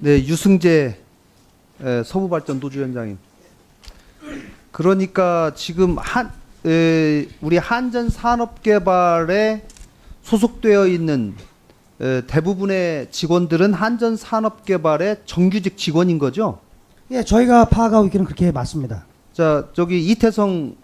네, 유승재 에, 서부발전 노주위원장님. 그러니까 지금 한 에, 우리 한전 산업개발에 소속되어 있는 에, 대부분의 직원들은 한전 산업개발의 정규직 직원인 거죠? 예, 저희가 파악하고 있기는 그렇게 맞습니다. 자, 저기 이태성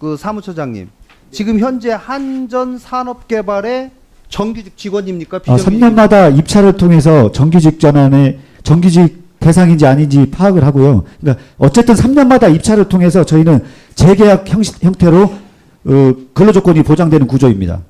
그 사무처장님. 지금 현재 한전 산업개발의 정규직 직원입니까? 아, 비정규직? 3년마다 입찰을 통해서 정규직 전환에 정규직 대상인지 아닌지 파악을 하고요. 그러니까 어쨌든 3년마다 입찰을 통해서 저희는 재계약 형식, 형태로 어, 근로조건이 보장되는 구조입니다.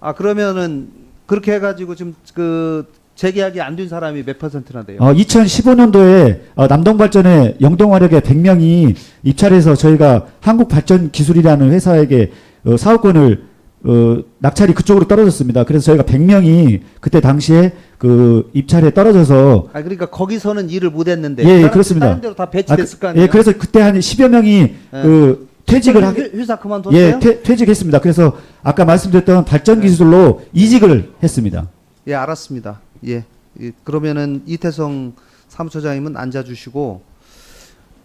아 그러면은 그렇게 해가지고 지금 그 재계약이 안 된 사람이 몇 퍼센트나 돼요? 어, 2015년도에 어, 남동발전에 영동화력의 100명이 입찰해서 저희가 한국발전기술이라는 회사에게 어, 사업권을 어, 낙찰이 그쪽으로 떨어졌습니다. 그래서 저희가 100명이 그때 당시에 그 입찰에 떨어져서 아 그러니까 거기서는 일을 못 했는데 예, 예, 다른- 그렇습니다. 다른 데로 다 아, 배치됐을 그- 거 아니에요? 예, 그래서 그때 한 10여 명이 그 퇴직을 하게 회- 회사 그만뒀어요? 예, 퇴, 퇴직했습니다. 그래서 아까 말씀드렸던 발전 기술로 이직을 했습니다. 예, 알았습니다. 예, 예, 그러면은 이태성 사무처장님은 앉아주시고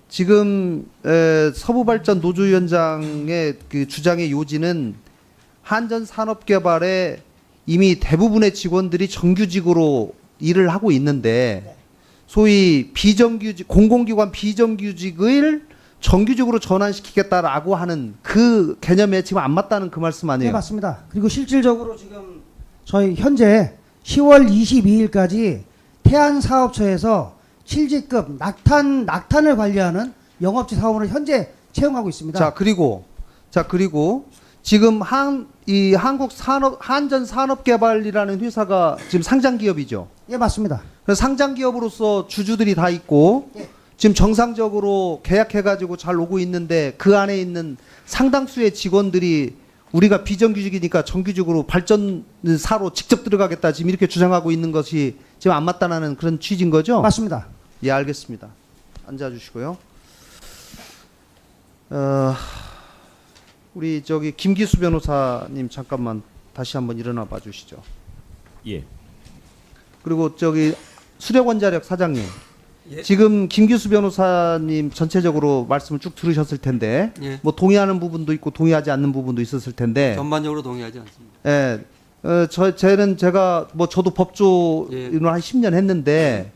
지금 에, 서부발전 노조위원장의 그 주장의 요지는 한전 산업개발에 이미 대부분의 직원들이 정규직으로 일을 하고 있는데 소위 비정규직 공공기관 비정규직을 정규직으로 전환시키겠다라고 하는 그 개념에 지금 안 맞다는 그 말씀 네, 아니에요? 맞습니다. 그리고 실질적으로 지금 저희 현재 10월 22일까지 태안 사업처에서 7직급 낙탄 낙탄을 관리하는 영업직 사원을 현재 채용하고 있습니다. 자 그리고 자 그리고 지금 한 이 한국 산업 한전 산업개발이라는 회사가 지금 상장 기업이죠. 예, 맞습니다. 상장 기업으로서 주주들이 다 있고 예. 지금 정상적으로 계약해가지고 잘 오고 있는데 그 안에 있는 상당수의 직원들이 우리가 비정규직이니까 정규직으로 발전사로 직접 들어가겠다 지금 이렇게 주장하고 있는 것이 지금 안 맞다는 그런 취지인 거죠? 맞습니다. 예, 알겠습니다. 앉아주시고요. 어, 우리 저기 김기수 변호사님 잠깐만 다시 한번 일어나 봐 주시죠. 예. 그리고 저기 수력원자력 사장님. 예. 지금 김기수 변호사님 전체적으로 말씀을 쭉 들으셨을 텐데 예. 뭐 동의하는 부분도 있고 동의하지 않는 부분도 있었을 텐데 전반적으로 동의하지 않습니다. 예. 어, 저, 쟤는 제가, 뭐, 저도 법조인을 예. 한 10년 했는데,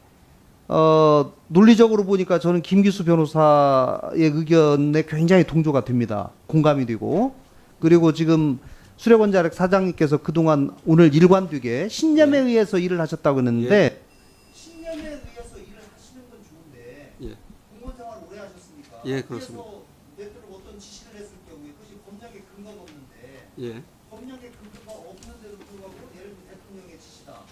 어, 논리적으로 보니까 저는 김기수 변호사의 의견에 굉장히 동조가 됩니다. 공감이 되고. 그리고 지금 수력원자력 사장님께서 그동안 오늘 일관되게 신념에 의해서 일을 하셨다고 했는데, 신념에 의해서 일을 하시는 건 좋은데, 예. 공무원 생활 오래 하셨으니까. 예, 그렇습니다. 그래서 내들어 어떤 지시를 했을 경우에 그것이 법령에 근거가 없는데, 예. 법령에 근거가 없는데도 불구하고 예를 들어 대통령의 지시다.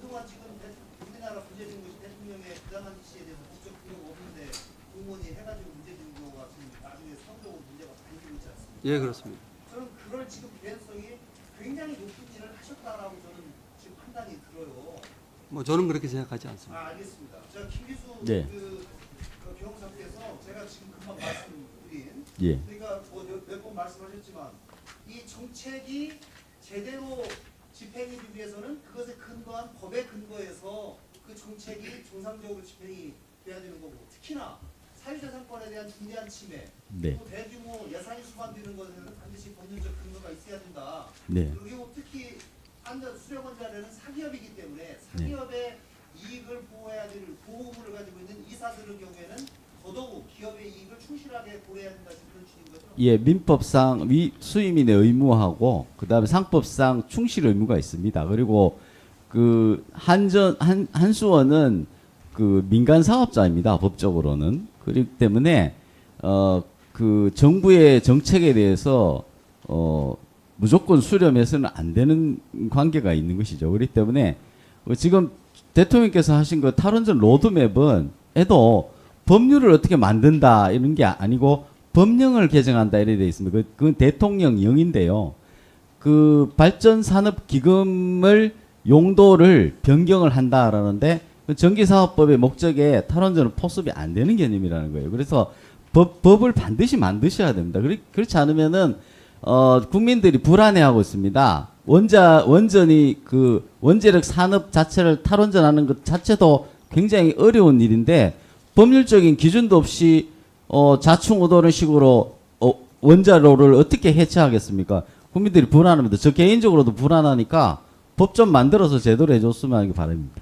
그동안 지금 대- 우리나라 문제된 것이 대통령의 부당한 지시에 대해서 법적 근거가 없는데 공무원이 해가지고 문제된 경우가 지금 나중에 사후적으로 문제가 발생되고 있지 않습니까? 예, 그렇습니다. 저는 그럴 지금 개연성이 굉장히 높은 일을 하셨다라고 저는 지금 판단이 들어요. 뭐 저는 그렇게 생각하지 않습니다. 아 알겠습니다. 자 김기수 네. 그, 그 변호사께서 제가 지금 금방 말씀드린 예. 그러니까 뭐 몇 번 말씀하셨지만 이 정책이 제대로 집행이 되기 위해서는 그것에 근거한 법에 근거해서 그 정책이 정상적으로 집행이 돼야 되는 거고 특히나 사유재산권에 대한 중대한 침해 네. 또 대규모 예산이 수반되는 것에는 반드시 법률적 근거가 있어야 된다. 네. 그리고 특히 한전 수력원자라는 사기업이기 때문에 네. 사기업의 이익을 보호해야 될 보호구를 가지고 있는 이사들의 경우에는 더더욱 기업의 이익을 충실하게 고려해야 된다 그런 취지인 거죠. 예, 민법상 위 수임인의 의무하고 그다음에 상법상 충실 의무가 있습니다. 그리고 그 한전 한 한수원은 그 민간 사업자입니다. 법적으로는. 그렇기 때문에 어 그 정부의 정책에 대해서 어 무조건 수렴해서는 안 되는 관계가 있는 것이죠. 그렇기 때문에 어, 지금 대통령께서 하신 그 탈원전 로드맵은 에도 법률을 어떻게 만든다 이런 게 아니고 법령을 개정한다 이래 돼 있습니다. 그, 그건 대통령령인데요. 그 발전 산업 기금을 용도를 변경을 한다라는데 그 전기사업법의 목적에 탈원전은 포섭이 안 되는 개념이라는 거예요. 그래서 법, 법을 반드시 만드셔야 됩니다. 그렇, 그렇지 않으면은 어, 국민들이 불안해하고 있습니다. 원자 원전이 그 원자력 산업 자체를 탈원전하는 것 자체도 굉장히 어려운 일인데 법률적인 기준도 없이 어 자충우도는 식으로 어 원자로를 어떻게 해체하겠습니까? 국민들이 불안합니다. 저 개인적으로도 불안하니까 법 좀 만들어서 제대로 해줬으면 하기 바랍니다.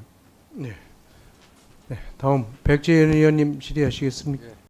네, 다음 백재현 의원님 질의하시겠습니까?